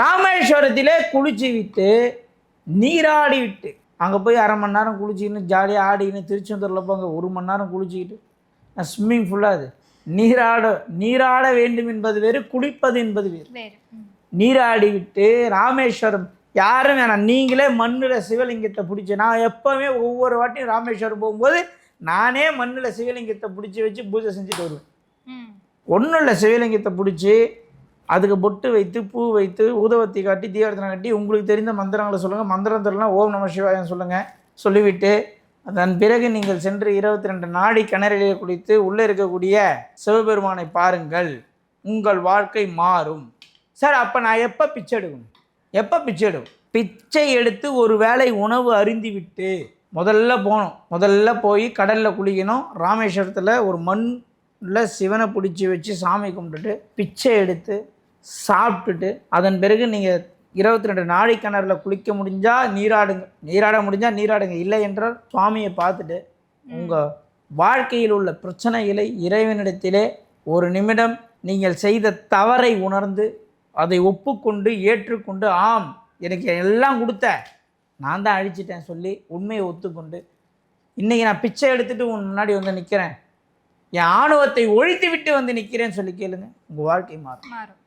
ராமேஸ்வரத்திலே குளிச்சு விட்டு நீராடி விட்டு அங்கே போய் அரை மணி நேரம் குளிச்சிக்கின்னு ஜாலியாக ஆடிக்கின்னு திருச்செந்தூரில் போங்க ஒரு மணி நேரம் குளிச்சிக்கிட்டு ஸ்விம்மிங் ஃபுல்லாக அது. நீராட நீராட வேண்டும் என்பது வேறு குளிப்பது என்பது வேறு. நீராடி விட்டு ராமேஸ்வரம் யாரும் வேணாம். நீங்களே மண்ணில் சிவலிங்கத்தை பிடிச்சி நான் எப்போவுமே ஒவ்வொரு வாட்டியும் ராமேஸ்வரம் போகும்போது நானே மண்ணில் சிவலிங்கத்தை பிடிச்சி வச்சு பூஜை செஞ்சுட்டு வருவேன். ஒன்றும் இல்லை சிவலிங்கத்தை பிடிச்சி அதுக்கு பொட்டு வைத்து பூ வைத்து ஊதவத்தி காட்டி தீபாரத்தனை காட்டி உங்களுக்கு தெரிந்த மந்திரங்களை சொல்லுங்கள் மந்திரம் தெரியலாம் ஓம் நம சிவாயம் சொல்லுங்கள் சொல்லிவிட்டு அதன் பிறகு நீங்கள் சென்று இருபத்தி ரெண்டு நாடி கிணறிலே குளித்து உள்ளே இருக்கக்கூடிய சிவபெருமானை பாருங்கள். உங்கள் வாழ்க்கை மாறும். சார் அப்போ நான் எப்போ பிச்சை எடுக்கணும்? எப்போ பிச்சை எடுக்கும் பிச்சை எடுத்து ஒரு வேளை உணவு அருந்தி விட்டு முதல்ல போகணும். முதல்ல போய் கடலில் குளிக்கணும். ராமேஸ்வரத்தில் ஒரு மண்ணில் சிவனை பிடிச்சி வச்சு சாமி கும்பிட்டுட்டு பிச்சை எடுத்து சாப்பிட்டுட்டு அதன் பிறகு நீங்கள் இருபத்தி ரெண்டு நாழி கிணறுல குளிக்க முடிஞ்சால் நீராடுங்க. நீராட முடிஞ்சால் நீராடுங்க. இல்லை என்றால் சுவாமியை பார்த்துட்டு உங்கள் வாழ்க்கையில் உள்ள பிரச்சனைகளை இறைவனிடத்திலே ஒரு நிமிடம் நீங்கள் செய்த தவறை உணர்ந்து அதை ஒப்புக்கொண்டு ஏற்றுக்கொண்டு ஆம் எனக்கு எல்லாம் கொடுத்த. நான் தான் அழிச்சிட்டேன் சொல்லி உண்மையை ஒத்துக்கொண்டு இன்றைக்கி நான் பிச்சை எடுத்துட்டு உன் முன்னாடி வந்து நிற்கிறேன் என் ஆணவத்தை ஒழித்து விட்டு வந்து நிற்கிறேன்னு சொல்லி கேளுங்க. உங்கள் வாழ்க்கை மாறும். மாறும்.